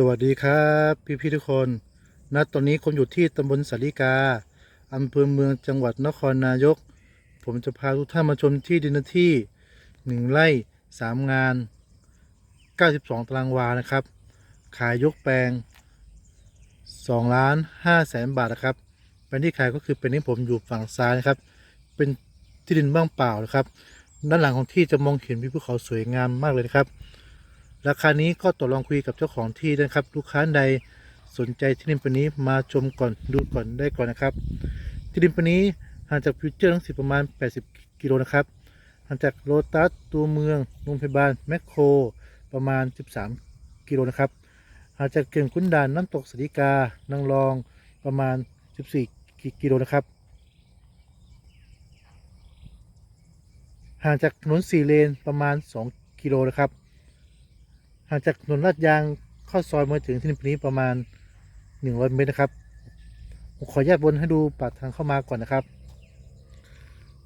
สวัสดีครับพี่พี่ๆทุกคนณตอนนี้ผมอยู่ที่ตำบลสาริกาอำเภอเมืองจังหวัดนครนายก ผมจะพาทุกท่านมาชมที่ดินที่หนึ่งไร่สามงาน 92 ตารางวานะครับ ขายยกแปลง2ล้าน5แสนบาทนะครับแปลงที่ขายก็คือเป็นที่ผมอยู่ฝั่งซ้ายนะครับ เป็นที่ดินว่างเปล่านะครับ ด้านหลังของที่จะมองเห็นวิวภูเขาสวยงามมากเลยนะครับ ราคานี้ก็ต่อรองคุยกับเจ้าของที่นะครับ ลูกค้าใดสนใจที่ดินแปลงนี้มาชมก่อนดูก่อนได้ก่อนนะครับ ที่ดินแปลงนี้ห่างจากฟิวเจอร์ทั้งสิประมาณ 80 กิโลนะครับห่างจากโลตัสตัวเมืองโรงพยาบาลแมคโครประมาณ 13 กิโลนะครับห่างจากเขื่อนขุนด่านน้ำตกสริกานางรองประมาณ 14 กิกิโลนะครับห่างจากถนนสี่เลนประมาณ 2 กิโลนะครับ ห่างจากถนนลาดยางเข้าซอยมาถึงที่นี้ประมาณ 100 เมตรนะครับผมขออนุญาตบนให้ดูปากทางเข้ามาก่อนนะครับ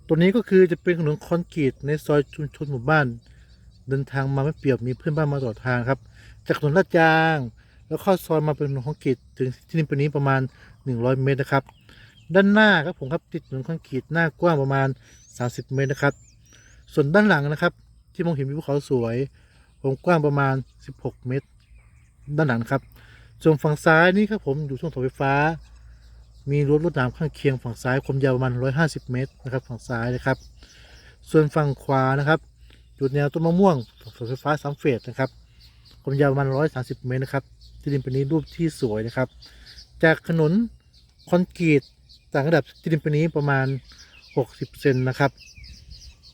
ตัวนี้ก็คือจะเป็นถนนคอนกรีตในซอยชุมชนหมู่บ้าน เดินทางมาไม่เปรียบมีเพื่อนบ้านมาต่อทางครับ จากถนนลาดยาง แล้วเข้าซอยมาเป็นถนนคอนกรีตถึงที่นี่นี้ประมาณ 100 เมตรนะครับ ด้านหน้าครับผมครับติดถนนคอนกรีตหน้ากว้างประมาณ 30 เมตรนะครับ ส่วนด้านหลังนะครับ ที่มองเห็นวิวภูเขาสวย ผมกว้างประมาณ 16 เมตร ด้านหลังครับ ส่วนฝั่งซ้ายนี่ครับผมอยู่ช่วงเสาไฟฟ้า มีรถรถน้ำข้างเคียงฝั่งซ้ายความยาวประมาณ 150 เมตรนะครับฝั่งซ้ายนะครับ ส่วนฝั่งขวานะครับจุดแนวต้นมะม่วงเสาไฟฟ้าสามเฟสนะครับความยาวประมาณ 130 เมตรนะครับ ที่ดินเป็นนี้รูปที่สวยนะครับ จากถนนคอนกรีตต่างระดับที่ดินเป็นนี้ประมาณ 60 เซนนะครับ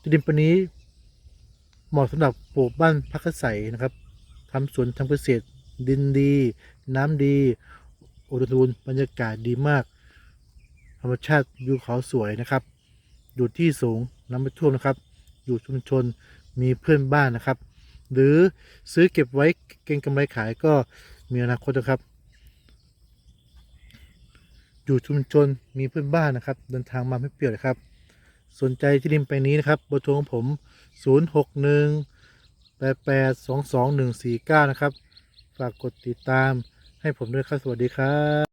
ที่ดินเป็นนี้ เหมาะสำหรับปลูกบ้านพักอาศัยนะครับทำสวนทำเกษตร ดินดี น้ำดีอุดมสมบูรณ์บรรยากาศดีมาก ธรรมชาติวิวเขาสวยนะครับ อยู่ที่สูงน้ำไม่ท่วมนะครับ อยู่ชุมชนมีเพื่อนบ้านนะครับ หรือซื้อเก็บไว้เก็งกำไรขายก็มีอนาคตนะครับ อยู่ชุมชนมีเพื่อนบ้านนะครับ เดินทางมาไม่เปลี่ยวเลยครับ สนใจที่ดินแปลงนี้นะครับเบอร์โทรของผม 0 6 1 8 8 2 2 1 4 9 นะครับ ฝากกดติดตามให้ผมด้วยครับ สวัสดีครับ